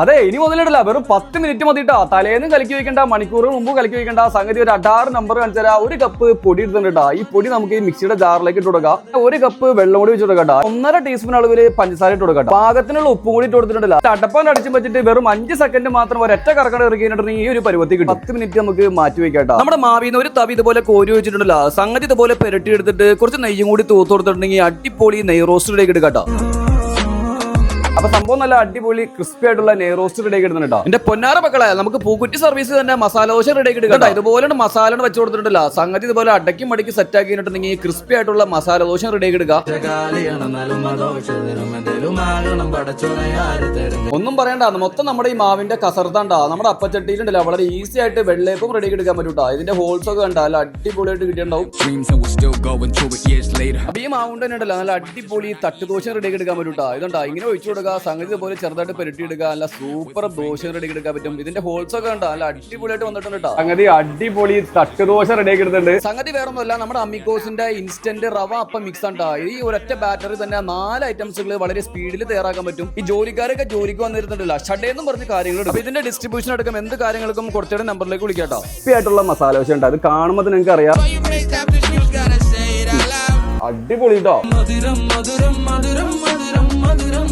അതെ ഇനി മുതലിടില്ല വെറും പത്ത് മിനിറ്റ് മതിട്ടാ. തലേന്നും കലക്കി വെക്കേണ്ട മണിക്കൂറുകൾ മുമ്പ് കലക്കി വെക്കേണ്ട സംഗതി ഒരു അടാറ് നമ്പർ കാണിച്ചാൽ ഒരു കപ്പ് പൊടി എടുത്തിട്ടാ ഈ പൊടി നമുക്ക് ഈ മിക്സിയുടെ ജാറിലേക്ക് ഇട്ട് കൊടുക്കാം. ഒരു കപ്പ് വെള്ളം കൂടി വെച്ച് കൊടുക്കട്ടാ ഒന്നര ടീസ്പൂൺ അളവിൽ പഞ്ചസാര ഇട്ട് കൊടുക്കട്ടെ പാകത്തിനുള്ള ഉപ്പ് കൂടി ഇട്ട് കൊടുത്തിട്ടുണ്ടല്ല അടപ്പാൻ അടിച്ചു വെച്ചിട്ട് വെറും അഞ്ച് സെക്കൻഡ് മാത്രം ഒരൊറ്റ കറക്കട ഇറക്കിയിട്ടുണ്ടെങ്കിൽ ഈ ഒരു പരുവത്തി കിട്ടും. പത്ത് മിനിറ്റ് നമുക്ക് മാറ്റി വെക്കാട്ടോ നമ്മുടെ മാവിന്ന് ഒരു തവി ഇതുപോലെ കോരി വെച്ചിട്ടുണ്ടല്ലോ സംഗതി ഇതുപോലെ പെരട്ടി എടുത്തിട്ട് കുറച്ച് നെയ്യും കൂടി തൂത്ത് കൊടുത്തിട്ടുണ്ടെങ്കിൽ അടിപൊളി നെയ് റോസ്റ്റിലേക്ക് അപ്പൊ സംഭവം നല്ല അടിപൊളി ക്രിസ്പി ആയിട്ടുള്ള നെയ് റോസ്റ്റ് റെഡി ആക്കി ഇടുന്നുണ്ടോ എന്റെ പൊന്നാറ മക്കളെ നമുക്ക് പൂക്കുറ്റി സർവീസ് തന്നെ മസാല ദോശ റെഡി എടുക്കട്ടോ. ഇതുപോലെ മസാല വെച്ച് കൊടുത്തിട്ടുണ്ടല്ലോ. സംഗതി ഇതുപോലെ അടക്കി മടക്കി സെറ്റ് ആക്കി ആക്കിയിട്ടുണ്ടെങ്കിൽ ക്രിസ്പി ആയിട്ടുള്ള മസാല ദോശ റെഡി എടുക്കുക ഒന്നും പറയണ്ട മൊത്തം നമ്മുടെ ഈ മാവിന്റെ കസർത്താണ്ടാ. നമ്മുടെ അപ്പച്ചട്ടിയിലുണ്ടല്ലോ വളരെ ഈസി ആയിട്ട് വെള്ളയപ്പം റെഡി എടുക്കാൻ പറ്റൂട്ടോ. ഇതിന്റെ ഹോൾസ് ഒക്കെ കണ്ടാ അടിപൊളിയായിട്ട് കിട്ടിയിട്ടുണ്ടാവും. മാവുണ്ട് തന്നെ ഉണ്ടല്ലോ. നല്ല അടിപൊളി തട്ടുദോശ റെഡി എടുക്കാൻ പറ്റും കേട്ടോ ഇതുണ്ടാ? ഇങ്ങനെ ഒഴിച്ചു കൊടുക്കുക സംഗതി ഇതുപോലെ ചെറുതായിട്ട് പെരട്ടി എടുക്കുക നല്ല സൂപ്പർ ദോശ റെഡി എടുക്കാൻ പറ്റും. ഇതിന്റെ ഹോൾസ് ഒക്കെ ഉണ്ടോ നല്ല അടിപൊളിയായിട്ട് വന്നിട്ടുണ്ട് കേട്ടോ സംഗതി അടിപൊളി തട്ടുദോശ റെഡി എടുത്തിട്ടുണ്ട്. സംഗതി വേറെ ഒന്നുമല്ല നമ്മുടെ അമ്മിക്കോസിന്റെ ഇൻസ്റ്റന്റ് റവ അപ്പം മിക്സ് ഉണ്ടാ ഈ ഒരൊറ്റ ബാറ്ററി തന്നെ നാല് ഐറ്റംസുകൾ വളരെ സ്പീഡിൽ തയ്യാറാക്കാൻ പറ്റും. ഈ ജോലിക്കാരൊക്കെ ജോലിക്ക് വന്നിരുന്നുണ്ടല്ല ഷഡേന്നും പറഞ്ഞ കാര്യങ്ങൾ അപ്പൊ ഇതിന്റെ ഡിസ്ട്രിബ്യൂഷൻ അടക്കം എന്ത് കാര്യങ്ങൾക്കും കുറച്ചുകൂടെ നമ്പറിലേക്ക് വിളിക്കാട്ടോ ആയിട്ടുള്ള മസാല ദോശ ഉണ്ട്. അത് കാണുമ്പോൾ നിങ്ങൾക്ക് അറിയാം അടിപൊളി കേട്ടോ മധുരം മധുരം മധുരം മധുരം മധുരം.